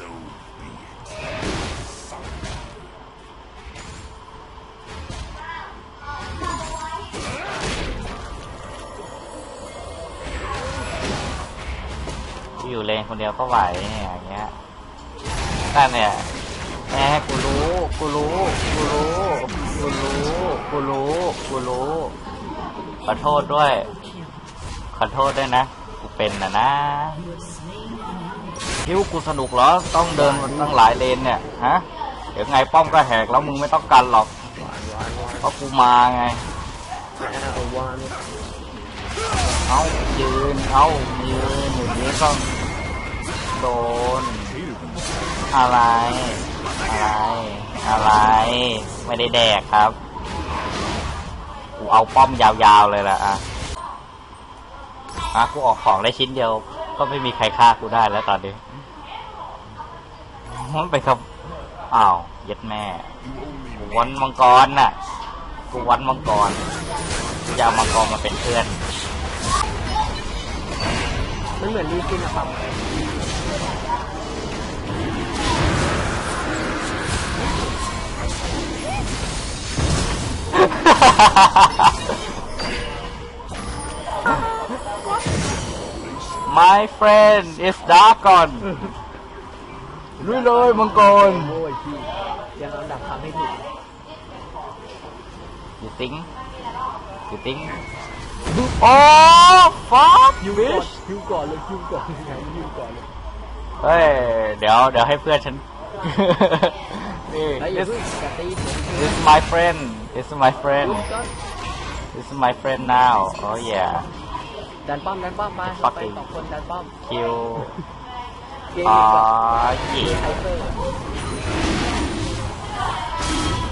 So be it. อยู่เลนคนเดียวก็ไหวเนี่ยอย่างเงี้ยนั่นเนี่ยแหมกูรู้กูรู้กูรู้กูรู้กูรู้กูรู้ขอโทษด้วย ขอโทษด้วยนะ กูเป็นนะนะ คิดวากูสนุกเหรอ ต้องเดินตั้งหลายเลนเนี่ย ฮะ เดี๋ยวไงป้อมก็แหกแล้วมึงไม่ต้องกันหรอก เพราะกูมาไงเอาวานเอายืน เอายืนอย่างนี้ก็โดน อะไร อะไร อะไร ไม่ได้แดกครับ กูเอาป้อมยาวๆเลยล่ะอะอะกูออกของได้ชิ้นเดียวก็ไม่มีใครฆ่ากูได้แล้วตอนนี้ มันไปครับ อ้าวเย็ดแม่ วันมังกรน่ะ กูวันมังกรจะเอามังกรมาเป็นเพื่อน มันเหมือนดีซินอะปั๊ม My friend is Dragon ลุยเลยมังกรโอ้ยพี่ยังเอาดับทำให้ถูก You think You think โอ้ fuck คิว you ก่อน bitch คิวก่อนเลยคิวก่อนไงคิวก่อนเลยเฮ้ยเดี๋ยวเดี๋ยวให้เพื่อนฉันนี่ไอ้ยอย่า this เพิ่งกระตีผม this is my friend this is my friend คิวก่อน this is my friend now oh yeah ดันป้อมดันป้อมมา Fuck ไป you สองคนดันป้อม kill เ Ah, yeah.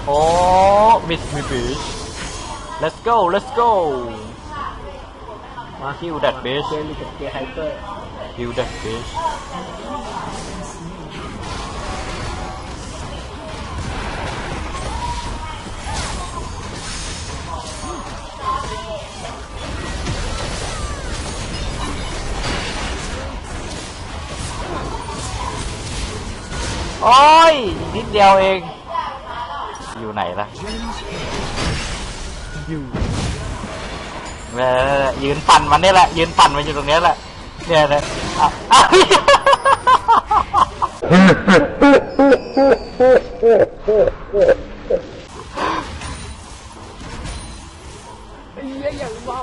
Oh, miss me, bitch. Let's go, let's go. Now heal that bitch. Heal that bitch. โอ้ยนิดเดียวเอง อยู่ไหนล่ะอยู่เออยืนปั่นมันนี่แหละ ยืนปั่นมันอยู่ตรงนี้แหละเนี่ยนะอะอะไอ้เหี้ยอย่างเบา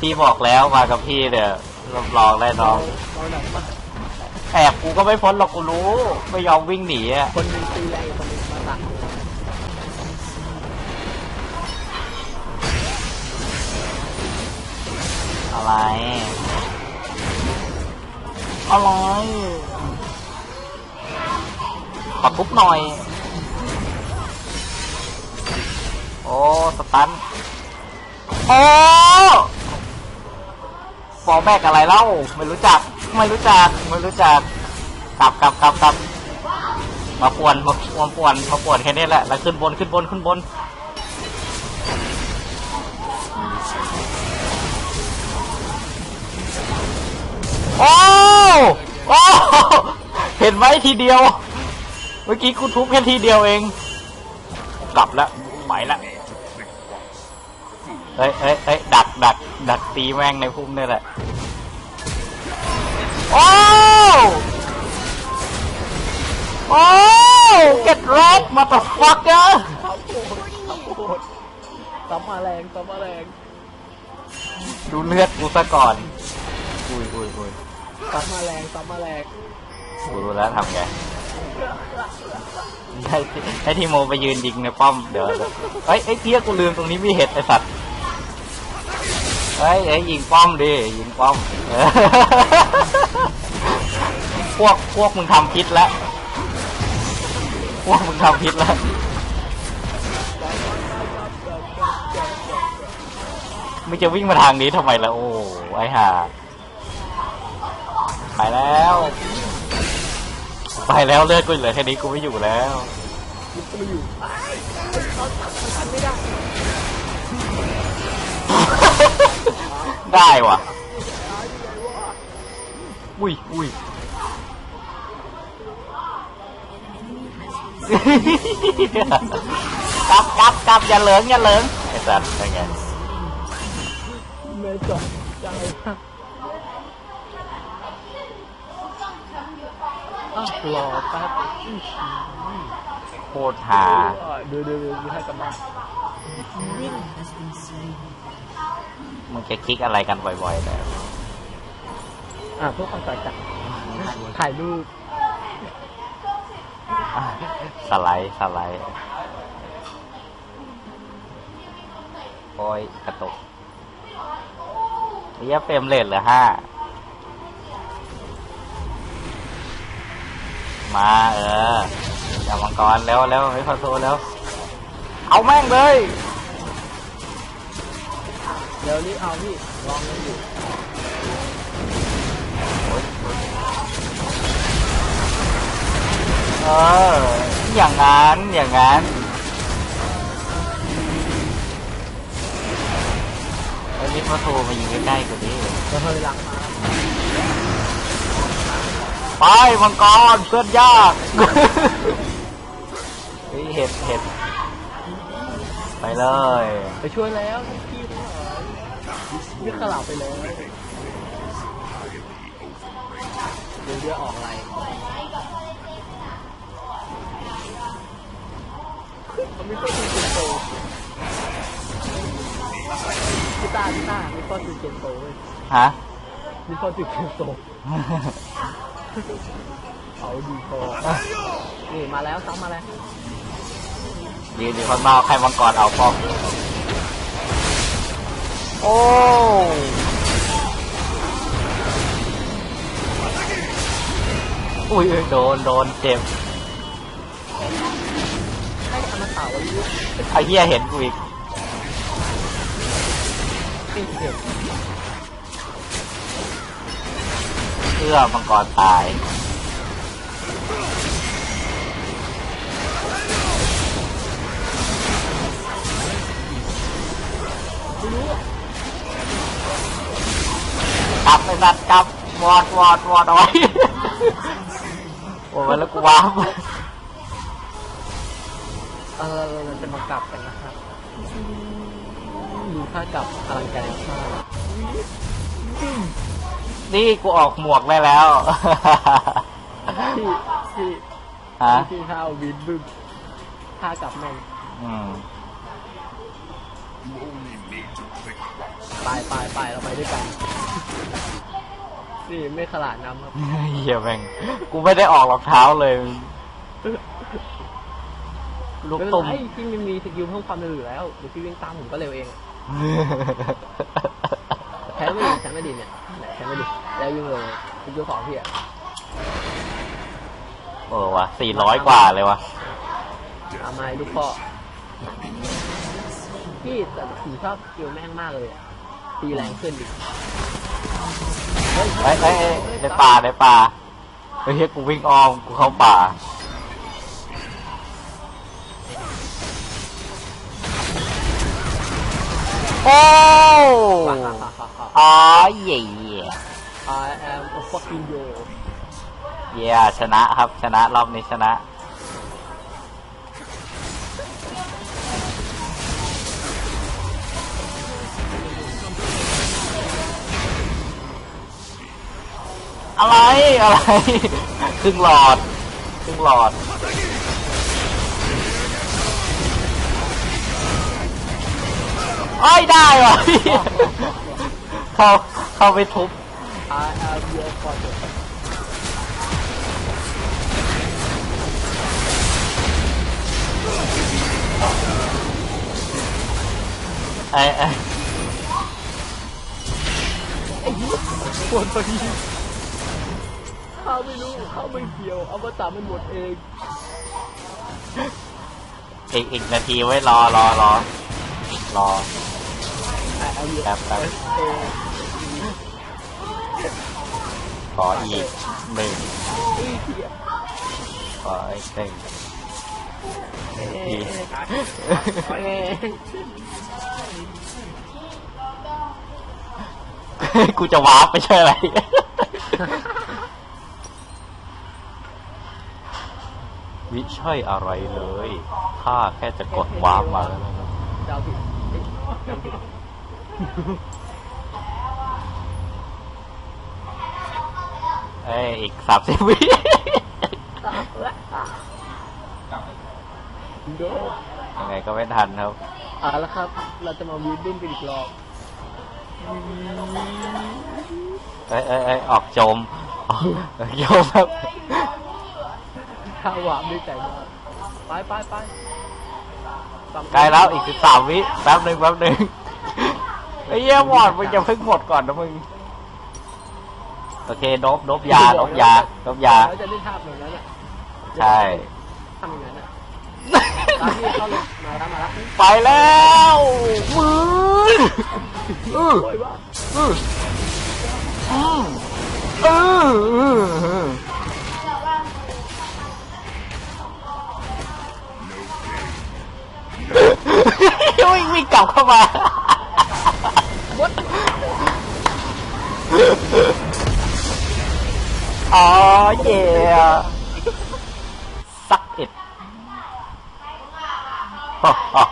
พี่บอกแล้วมากับพี่เนี่ยรับรองได้น้องเราหนักมาก แอบกูก็ไม่พ้นหรอกกูรู้ ไม่ยอมวิ่งหนีอะคนหนึงตีแรงคนหนึงมาตักอะไรอะไรขอทุบหน่อย โอ้สตันโอ้ฟอแบกอะไรเล่าไม่รู้จัก ไม่รู้จักไม่รู้จักกลับกลับกลับกลับมาป่วนมาป่วนป่วนมาป่วนแค่นี้แหละแล้วขึ้นบนขึ้นบนขึ้นบนโอ้โอ้เห็นไหมทีเดียว เมื่อกี้กูทุบแค่ทีเดียวเอง กลับแล้วไปและเฮ้ยเฮ้ยเฮ้ยดักดักดักตีแม่งในพุ่มนี่แหละ โอ้โอ้ get right motherfucker ข้าวโพดข้าวโพดซ้ำมาแรงซ้ำมาแรงดูเลือดกูซะก่อน อุ้ยอุ้ยอุ้ยซ้ำมาแรงซ้ำมาแรงกูรู้แล้วทำไงให้ให้ทีโมไปยืนยิงในป้อมเดี๋ยวเฮ้ยไอ้เพี้ยกูลืมตรงนี้มีเห็ดไอ้สัตว์เฮ้ยเอ้ยยิงป้อมดิยิงป้อมเออ พวกพวกมึงทำพิษแล้วพวกมึงทำพิษแล้วมึงจะวิ่งมาทางนี้ทำไมล่ะโอ้ไอ้ห่าไปแล้ว ไปแล้วเลือดกูเหลือแค่นี้กูไม่อยู่แล้วก็ไม่อยู่ได้ว่ะ อุ้ยอุ้ย กลับกลับกลับอย่าเหลิงอย่าเหลิงไอ้สัตว์เป็นไงเมย์จบใจมากอะรอแป๊บอื้อหือโคตรหาดูดูดูให้กลับบ้ามึงจะคลิกอะไรกันบ่อยๆแต่อะพื่อความสะใจถ่ายรูป สไลด์สไลด์โอ้ยกระตุกเรียเฟรมเรทเหลือห้ามาเอออย่ามังกรแล้วแล้วไม่ขอโทษแล้ว เอาแม่งเลย เดี๋ยวนี้เอาพี่ลองกันอยู่ เออ อย่างนั้น อย่างนั้นไอ้นี่พอโทรมายิงใกล้ๆกว่านี้จะเฮยหลังมาไปมังกรเพื่อนยากเฮ้ยเห็ดเห็ดไปเลย ไปช่วยแล้วพี่ทั้งหลายยึดขลับไปเลยเดี๋ยวเดี๋ยวออกอะไร พี่ตาไม่ค่อยดูเจนโตเว้ยฮะไม่ค่อยดูเจนโตเขาดีโตนี่มาแล้วซ้ำมาแล้วยืนอยู่ข้างนอกให้มังกรเอาป้อมโอ้อุ้ยโดนโดนเจ็บให้อมตะไว้เยอะไอ้เหี้ยเห็นกูอีก ติดเห็ดเพื่อมังกรตายไม่รู้อะกลับไปนัดกลับวอดวอดวอดเอาไว้โอ้ยแล้วกูว้าวเออเราจะมากลับกันนะครับ ดูท่ากับอลังการมานี่กูออกหมวกได้แล้ว ที่ที่ฮะที่ท่าวินบึ้มท่ากับแม่งอืมไปไปไปเราไปด้วยกัน นี่ไม่ขลาดน้ำครับเหี้ยแม่งกูไม่ได้ออกรองเท้าเลย ลูกตุ่มไรพี่มันมีสกิลเพิ่มความเร็วอยู่แล้วเดี๋ยวพี่วิ่งตามผมก็เร็วเอง แพ้ไม่ดีแพ้ไม่ดีเนี่ยไหนแพ้ไม่ดีแล้ววิ่งเร็วสกิลสองพี่อะเออวะสี่ร้อยกว่าเลยวะตามมาลูกพ่อพี่แต่ผมชอบสกิลแม่งมากเลยอะตีแรงขึ้นดิเฮ้ยเฮ้ยเฮ้ยในป่าในป่าเฮ้ยกูวิ่งอ้อมกูเข้าป่า โอ้ฮ่าฮ่าฮ่าฮ่าฮ่าอ๋อเย่เย่ I am a fucking yo เย่ชนะครับ ชนะ รอบนี้ชนะ อะไร อะไร ครึ่งหลอด ครึ่งหลอด ไอ้ยได้วะเข้าเข้าไปทุบ I am your father ไอ้ไอ้ไอ้เหี้ยปวดพอดีข้าไม่รู้ข้าไม่เกี่ยวอวตารมันหมดเองอีกอีกนาทีไว้รอรอรอรอ I am your แป๊บแป๊บขออีกหนึ่งขออีกหนึ่งเอ๊ะทีเอ๊ะกูจะวาร์ปไปใช่วยอะไรมวิใช่อะไรเลย ข้าแค่จะกดวาร์ปมาแล้วนะครับ เจ้าผิดเอ๊ะเจ้าผิดเอ้ยอีกสามสิบวิโดยังไงก็ไม่ทันครับ อะแล้วครับ เราจะมาวีดดิ้นกันอีกรอบเอ้ยเอ้ยเอ้ยออกโจมออกโจมครับถ้าหวานด้วยใจมากไปไปไปฝั่งใกล้แล้วอีกสิบสามวิแป๊บหนึ่งแป๊บหนึ่ง ไอ้เหี้ยหมดมึงจะเพิ่งหมดก่อนนะมึง โอเคโดบโดบยาโดบยาโดบยาแล้วจะได้ภาพแบบนั้นอะใช่ ทำอย่างนั้นอะตามที่เขาเลยมาแล้วมาแล้วไปแล้วมืออือโอ้ยว่าอืออืออืออืออือวิ่งวิ่งกลับเข้ามา อ๋อเย่สักเอ็ดฮ่าฮ่าฮ่า